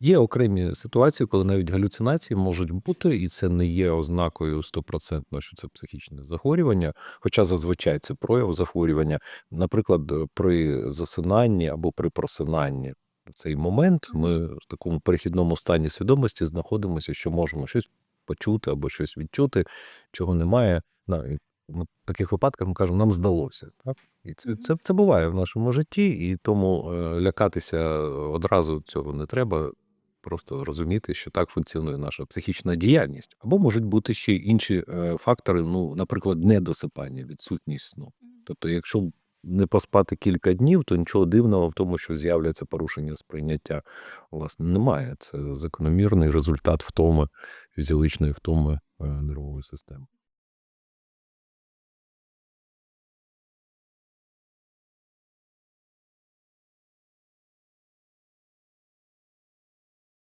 Є окремі ситуації, коли навіть галюцинації можуть бути, і це не є ознакою стопроцентно, що це психічне захворювання, хоча зазвичай це прояв захворювання. Наприклад, е, при засинанні або при просинанні. В цей момент ми в такому перехідному стані свідомості знаходимося, що можемо щось почути або щось відчути, чого немає. На- в таких випадках ми кажемо, нам здалося. Так? І це, це, це буває в нашому житті, і тому е, лякатися одразу цього не треба. Просто розуміти, що так функціонує наша психічна діяльність. Або можуть бути ще й інші е, фактори, ну, наприклад, недосипання, відсутність сну. Тобто, якщо не поспати кілька днів, то нічого дивного в тому, що з'являться порушення сприйняття, власне, немає. Це закономірний результат втоми, фізіологічної втоми е, нервової системи.